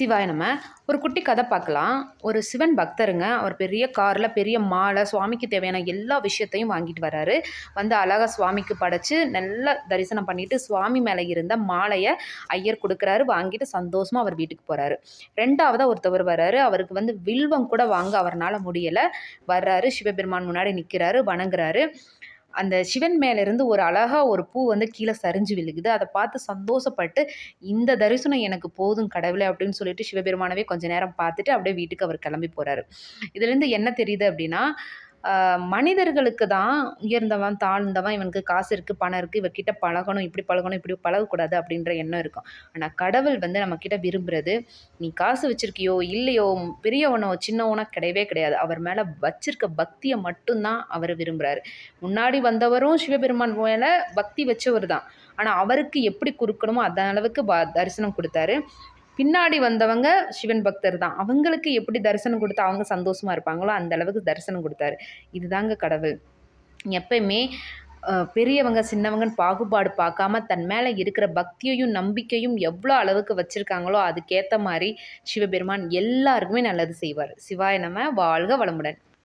சிவாய நம்ம. ஒரு குட்டி கதை பார்க்கலாம். ஒரு சிவன் பக்தருங்க அவர் பெரிய காரில் பெரிய மாலை சுவாமிக்கு தேவையான எல்லா விஷயத்தையும் வாங்கிட்டு வராரு. வந்து அழகாக சுவாமிக்கு படைச்சு நல்லா தரிசனம் பண்ணிட்டு சுவாமி மேலே இருந்த மாலையை ஐயர் கொடுக்குறாரு. வாங்கிட்டு சந்தோஷமாக அவர் வீட்டுக்கு போகிறாரு ரெண்டாவதாக ஒருத்தவர் வர்றாரு அவருக்கு வந்து வில்வம் கூட வாங்க அவரால் முடியலை. வர்றாரு. சிவபெருமான் முன்னாடி நிற்கிறாரு வணங்குறாரு. அந்த சிவன் மேலேருந்து ஒரு அழகா ஒரு பூ வந்து கீழே சரிஞ்சு விழுகுது. அதை பார்த்து சந்தோஷப்பட்டு இந்த தரிசனம் எனக்கு போதும் கடவுளை அப்படின்னு சொல்லிட்டு சிவபெருமானவே கொஞ்ச நேரம் பார்த்துட்டு அப்படியே வீட்டுக்கு அவர் கிளம்பி போகிறாரு இதுலேருந்து என்ன தெரியுது அப்படின்னா மனிதர்களுக்கு தான் உயர்ந்தவன் தாழ்ந்தவன் இவனுக்கு காசு இருக்குது பணம் இருக்குது இவர்கிட்ட பழகணும் இப்படி பழகணும் இப்படி பழகக்கூடாது அப்படின்ற எண்ணம் இருக்கும். ஆனால் கடவுள் வந்து நம்மக்கிட்ட விரும்புகிறது நீ காசு வச்சுருக்கியோ இல்லையோ பெரியவனோ சின்னவனோ கிடையவே கிடையாது. அவர் மேலே வச்சிருக்க பக்தியை மட்டும்தான் அவர் விரும்புகிறாரு முன்னாடி வந்தவரும் சிவபெருமான் மேலே பக்தி வச்சவர் தான். ஆனால் அவருக்கு எப்படி கொடுக்கணுமோ அந்த அளவுக்கு ப தரிசனம் கொடுத்தாரு. பின்னாடி வந்தவங்க சிவன் பக்தர் தான். அவங்களுக்கு எப்படி தரிசனம் கொடுத்தா அவங்க சந்தோஷமாக இருப்பாங்களோ அந்த அளவுக்கு தரிசனம் கொடுத்தாரு. இதுதாங்க கடவுள். எப்பயுமே பெரியவங்க சின்னவங்கன்னு பாகுபாடு பார்க்காம தன் மேலே இருக்கிற பக்தியையும் நம்பிக்கையும் எவ்வளோ அளவுக்கு வச்சுருக்காங்களோ அதுக்கேற்ற மாதிரி சிவபெருமான் எல்லாருக்குமே நல்லது செய்வார். சிவாய நம்ம வாழ்க வளமுடன்.